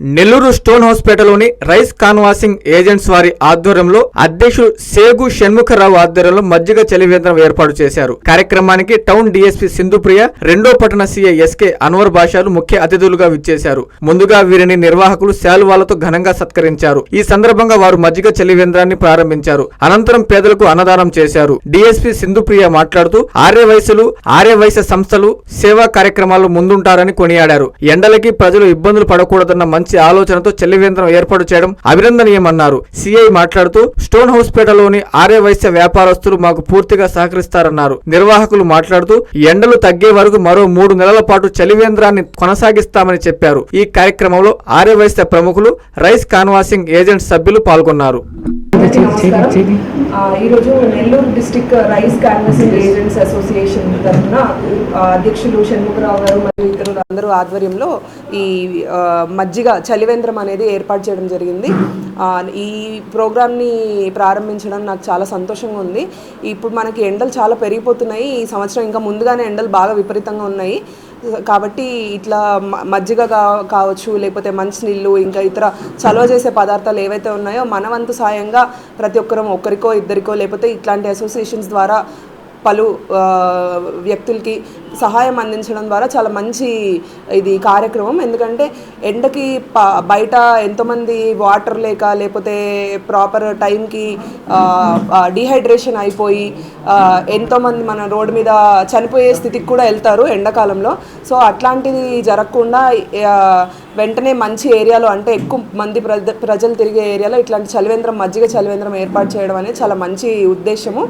Nellore stone హాస్పిటల్లోని rice canvassing agents వారి ఆధ్వర్యంలో అధ్యక్షుడు సేగు షణ్ముఖరావు ఆధ్వర్యంలో మజ్జిగ చలివేంద్రం ఏర్పాటు చేశారు. కార్యక్రమానికి టౌన్ డీఎస్పీ సింధుప్రియ రెండో పట్టణ సీఏ ఎస్కే అన్వర్ బాషాలు ముఖ్య అతిథులుగా విచ్చేశారు. ముందుగా వీరిని నిర్వాహకులు శాలువాలతో ఘనంగా సత్కరించారు. ఈ సందర్భంగా వారు మజ్జిగ చలివేంద్రాన్ని ప్రారంభించారు. అనంతరం పేదలకు అన్నదానం చేశారు. డీఎస్పీ సింధుప్రియ మాట్లాడుతూ ఆర్య వయసులు ఆర్య సంస్థలు సేవా కార్యక్రమాల్లో ముందుంటారని కొనియాడారు. ఎండలకి ప్రజలు ఇబ్బందులు పడకూడదన్న మంచి ఆలోచనతో చెల్లివేంద్రం ఏర్పాటు చేయడం అభినందనీయమన్నారు. సిఐ మాట్లాడుతూ స్టోన్ హౌస్ పేటలోని ఆర్య వైశ్య వ్యాపారస్తులు మాకు పూర్తిగా సహకరిస్తారన్నారు. నిర్వాహకులు మాట్లాడుతూ ఎండలు తగ్గే వరకు మరో మూడు నెలల పాటు చలివేంద్రాన్ని కొనసాగిస్తామని చెప్పారు. ఈ కార్యక్రమంలో ఆర్య వైశ్య ప్రముఖులు రైస్ కాన్వాసింగ్ ఏజెంట్ సభ్యులు పాల్గొన్నారు. ఈరోజు Nellore district rice canvassing agents association తరఫున అధ్యక్షులు షణ్ముఖరావు గారు మరియు ఇతరులు అందరూ ఆధ్వర్యంలో ఈ మజ్జిగ చలివేంద్రం అనేది ఏర్పాటు చేయడం జరిగింది. ఈ ప్రోగ్రామ్ని ప్రారంభించడం నాకు చాలా సంతోషంగా ఉంది. ఇప్పుడు మనకి ఎండలు చాలా పెరిగిపోతున్నాయి. ఈ సంవత్సరం ఇంకా ముందుగానే ఎండలు బాగా విపరీతంగా ఉన్నాయి. కాబట్టి ఇట్లా మజ్జిగ కా కావచ్చు లేకపోతే మంచినీళ్ళు ఇంకా ఇతర చలవ చేసే పదార్థాలు ఏవైతే ఉన్నాయో మన వంతు సాయంగా ప్రతి ఒక్కరం ఒక్కరికో ఇద్దరికో లేకపోతే ఇట్లాంటి అసోసియేషన్స్ ద్వారా పలు వ్యక్తులకి సహాయం అందించడం ద్వారా చాలా మంచి ఇది కార్యక్రమం. ఎందుకంటే ఎండకి ప బయట ఎంతోమంది వాటర్ లేక లేకపోతే ప్రాపర్ టైంకి డిహైడ్రేషన్ అయిపోయి ఎంతోమంది మన రోడ్డు మీద చనిపోయే స్థితికి కూడా వెళ్తారు ఎండాకాలంలో. సో అట్లాంటిది జరగకుండా వెంటనే మంచి ఏరియాలో అంటే ఎక్కువ మంది ప్రజ ప్రజలు తిరిగే ఏరియాలో ఇట్లాంటి చలివేంద్రం మజ్జిగ చలివేంద్రం ఏర్పాటు చేయడం అనేది చాలా మంచి ఉద్దేశము.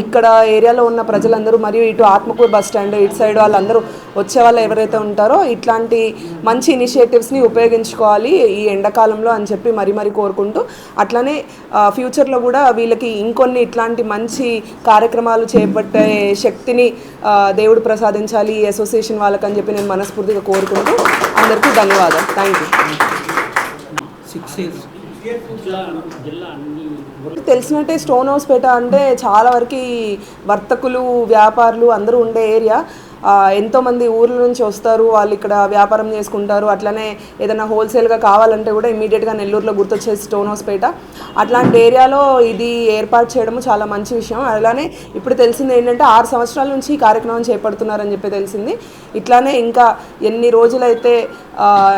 ఇక్కడ ఏరియాలో ఉన్న ప్రజలందరూ మరియు ఇటు ఆత్మకూరు బస్ స్టాండ్ ఇటు సైడ్ వాళ్ళందరూ వచ్చే వాళ్ళు ఎవరైతే ఉంటారో ఇట్లాంటి మంచి ఇనిషియేటివ్స్ని ఉపయోగించుకోవాలి ఈ ఎండాకాలంలో అని చెప్పి మరీ మరీ కోరుకుంటూ. అట్లానే ఫ్యూచర్లో కూడా వీళ్ళకి ఇంకొన్ని ఇట్లాంటి మంచి కార్యక్రమాలు చేపట్టే శక్తిని దేవుడు ప్రసాదించాలి ఈ అసోసియేషన్ వాళ్ళకని చెప్పి నేను మనస్ఫూర్తిగా కోరుకుంటూ అందరికీ ధన్యవాదాలు. థ్యాంక్ యూ తెలిసినట్టే స్టోన్ హౌస్ పేట అంటే చాలా వరకు వర్తకులు వ్యాపారులు అందరూ ఉండే ఏరియా. ఎంతోమంది ఊర్ల నుంచి వస్తారు వాళ్ళు ఇక్కడ వ్యాపారం చేసుకుంటారు అట్లనే ఏదైనా హోల్సేల్గా కావాలంటే కూడా ఇమీడియట్గా నెల్లూరులో గుర్తొచ్చేసి స్టోన్ హౌస్ పేట. అట్లాంటి ఏరియాలో ఇది ఏర్పాటు చేయడము చాలా మంచి విషయం. అలానే ఇప్పుడు తెలిసింది ఏంటంటే ఆరు సంవత్సరాల నుంచి ఈ కార్యక్రమం చేపడుతున్నారని చెప్పి తెలిసింది. ఇట్లానే ఇంకా ఎన్ని రోజులైతే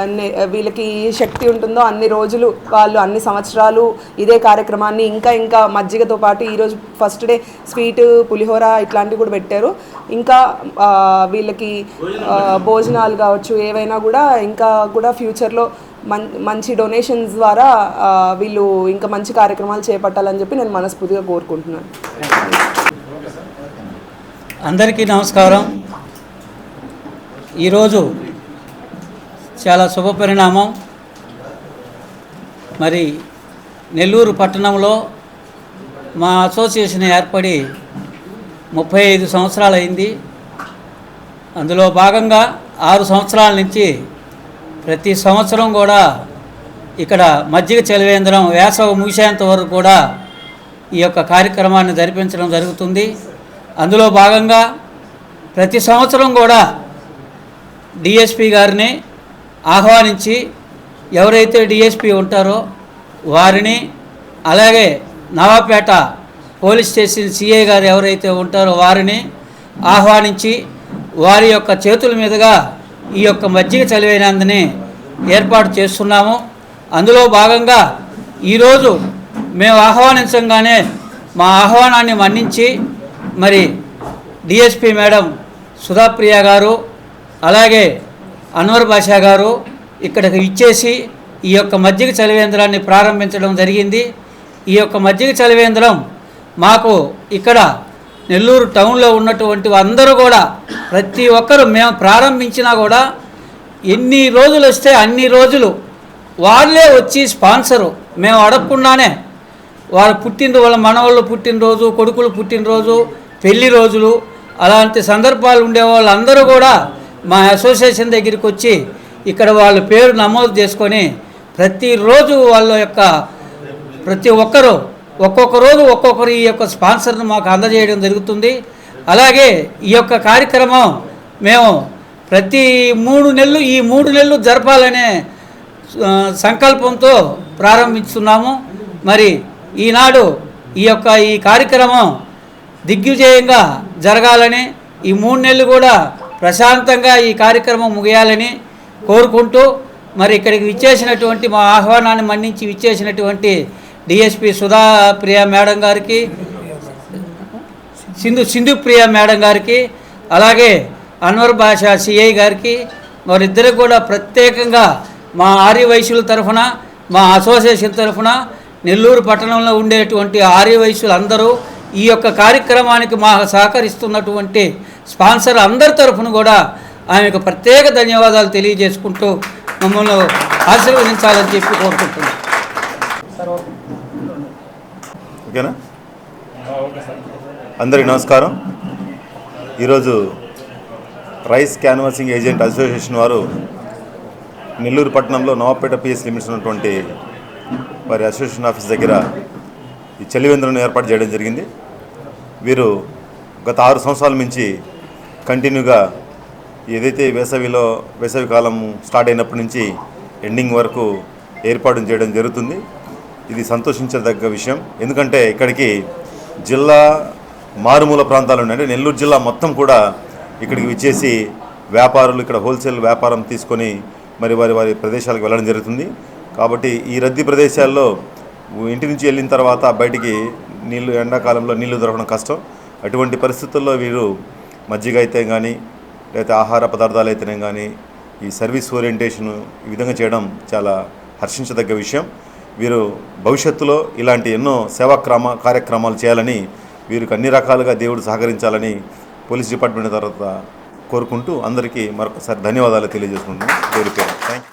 నే- వీళ్ళకి శక్తి ఉంటుందో అన్ని రోజులు వాళ్ళు అన్ని సంవత్సరాలు ఇదే కార్యక్రమాన్ని ఇంకా ఇంకా మజ్జిగతో పాటు ఈరోజు ఫస్ట్ డే స్వీట్ పులిహోర ఇట్లాంటివి కూడా పెట్టారు. ఇంకా వీళ్ళకి భోజనాలు కావచ్చు ఏవైనా కూడా ఇంకా కూడా ఫ్యూచర్లో మం మంచి డొనేషన్స్ ద్వారా వీళ్ళు ఇంకా మంచి కార్యక్రమాలు చేపట్టాలని చెప్పి నేను మనస్ఫూర్తిగా కోరుకుంటున్నాను. అందరికీ నమస్కారం. ఈరోజు చాలా శుభ పరిణామం. మరి నెల్లూరు పట్టణంలో మా అసోసియేషన్ ఏర్పడి ముప్పై ఐదు సంవత్సరాలు అయింది అందులో భాగంగా ఆరు సంవత్సరాల నుంచి ప్రతి సంవత్సరం కూడా ఇక్కడ మజ్జిగ చలివేంద్రం వేసవి ముగిసేంత వరకు కూడా ఈ యొక్క కార్యక్రమాన్ని జరిపించడం జరుగుతుంది. అందులో భాగంగా ప్రతి సంవత్సరం కూడా డిఎస్పి గారిని ఆహ్వానించి ఎవరైతే డిఎస్పి ఉంటారో వారిని అలాగే నవాపేట పోలీస్ స్టేషన్ సిఐ గారు ఎవరైతే ఉంటారో వారిని ఆహ్వానించి వారి యొక్క చేతుల మీదుగా ఈ యొక్క మజ్జిగ చలివేనందని ఏర్పాటు చేస్తున్నాము. అందులో భాగంగా ఈరోజు మేము ఆహ్వానించగానే మా ఆహ్వానాన్ని మన్నించి మరి డిఎస్పి మేడం సుధాప్రియ గారు అలాగే అన్వర్ బాషా గారు ఇక్కడికి ఇచ్చేసి ఈ యొక్క మజ్జిగ చలివేంద్రాన్ని ప్రారంభించడం జరిగింది. ఈ యొక్క మజ్జిగ చలివేంద్రం మాకు ఇక్కడ నెల్లూరు టౌన్లో ఉన్నటువంటి అందరూ కూడా ప్రతి ఒక్కరు మేము ప్రారంభించినా కూడా ఎన్ని రోజులు వస్తే అన్ని రోజులు వాళ్ళే వచ్చి స్పాన్సరు. మేము అడగకుండానే వారు పుట్టిన వాళ్ళ మనవాళ్ళు పుట్టినరోజు కొడుకులు పుట్టినరోజు పెళ్ళి రోజులు అలాంటి సందర్భాలు ఉండే వాళ్ళందరూ కూడా మా అసోసియేషన్ దగ్గరికి వచ్చి ఇక్కడ వాళ్ళ పేరు నమోదు చేసుకొని ప్రతిరోజు వాళ్ళ యొక్క ప్రతి ఒక్కరూ ఒక్కొక్క రోజు ఒక్కొక్కరు ఈ యొక్క స్పాన్సర్ను మాకు అందజేయడం జరుగుతుంది. అలాగే ఈ యొక్క కార్యక్రమం మేము ప్రతి మూడు నెలలు ఈ మూడు నెలలు జరపాలనే సంకల్పంతో ప్రారంభిస్తున్నాము. మరి ఈనాడు ఈ యొక్క ఈ కార్యక్రమం దిగ్విజయంగా జరగాలని ఈ మూడు నెలలు కూడా ప్రశాంతంగా ఈ కార్యక్రమం ముగియాలని కోరుకుంటూ మరి ఇక్కడికి విచ్చేసినటువంటి మా ఆహ్వానాన్ని మన్నించి విచ్చేసినటువంటి డిఎస్పి సుధా ప్రియా మేడం గారికి సింధు సింధు ప్రియ మేడం గారికి అలాగే అన్వర్ భాషా సిఐ గారికి వారిద్దరికి కూడా ప్రత్యేకంగా మా ఆర్య వైశ్యుల తరఫున మా అసోసియేషన్ తరఫున నెల్లూరు పట్టణంలో ఉండేటువంటి ఆర్య అందరూ ఈ యొక్క కార్యక్రమానికి మా సహకరిస్తున్నటువంటి స్పాన్సర్ అందరి తరఫున కూడా ఆమెకు ప్రత్యేక ధన్యవాదాలు తెలియజేసుకుంటూ మమ్మల్ని ఆశీర్వదించాలని చెప్పి కోరుకుంటున్నాను ఓకేనా? అందరికీ నమస్కారం. ఈరోజు రైస్ క్యాన్వాసింగ్ ఏజెంట్ అసోసియేషన్ వారు నెల్లూరు పట్టణంలో నవాపేట పిఎస్ లిమిట్స్ ఉన్నటువంటి వారి అసోసియేషన్ ఆఫీస్ దగ్గర ఈ చలివేంద్రను ఏర్పాటు చేయడం జరిగింది. వీరు గత ఆరు సంవత్సరాల నుంచి కంటిన్యూగా ఏదైతే వేసవిలో వేసవి కాలం స్టార్ట్ అయినప్పటి నుంచి ఎండింగ్ వరకు ఏర్పాటు చేయడం జరుగుతుంది. ఇది సంతోషించదగ్గ విషయం. ఎందుకంటే ఇక్కడికి జిల్లా మారుమూల ప్రాంతాలు ఉన్నాయి. అంటే నెల్లూరు జిల్లా మొత్తం కూడా ఇక్కడికి విచ్చేసి వ్యాపారులు ఇక్కడ హోల్సేల్ వ్యాపారం తీసుకొని మరి వారి వారి ప్రదేశాలకు వెళ్ళడం జరుగుతుంది. కాబట్టి ఈ రద్దీ ప్రదేశాల్లో ఇంటి నుంచి వెళ్ళిన తర్వాత బయటికి నీళ్ళు ఎండాకాలంలో నీళ్ళు దొరకడం కష్టం. అటువంటి పరిస్థితుల్లో వీరు మజ్జిగ అయితే కానీ లేకపోతే ఆహార పదార్థాలు అయితేనే కానీ ఈ సర్వీస్ ఓరియంటేషన్ ఈ విధంగా చేయడం చాలా హర్షించదగ్గ విషయం. వీరు భవిష్యత్తులో ఇలాంటి ఎన్నో సేవాక్రమ కార్యక్రమాలు చేయాలని వీరికి అన్ని రకాలుగా దేవుడు సహకరించాలని పోలీస్ డిపార్ట్మెంట్ తర్వాత కోరుకుంటూ అందరికీ మరొకసారి ధన్యవాదాలు తెలియజేసుకుంటున్నాను. దేవుడి పేరు. థ్యాంక్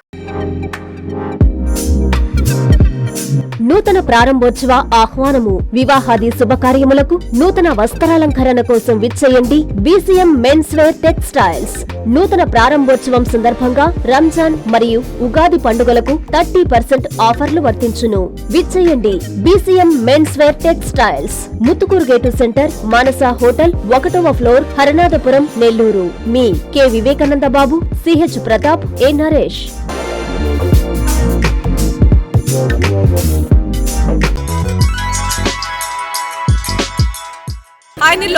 నూతన ప్రారంభోత్సవ ఆహ్వానము వివాహాది శుభకార్యములకు నూతన వస్త్రాలంకరణ కోసం విచ్చేయండి బీసీఎం మెన్స్ వేర్ టెక్స్టైల్స్. నూతన ప్రారంభోత్సవం సందర్భంగా రంజాన్ మరియు ఉగాది పండుగలకు థర్టీ పర్సెంట్ ఆఫర్లు వర్తించును. విచ్చేయండి BCM men's wear textiles. Muthukur gate centre Manasa hotel ఒకటవ floor Haranathapuram Nellore. Me K. Vivekananda Babu CH Pratap A Naresh.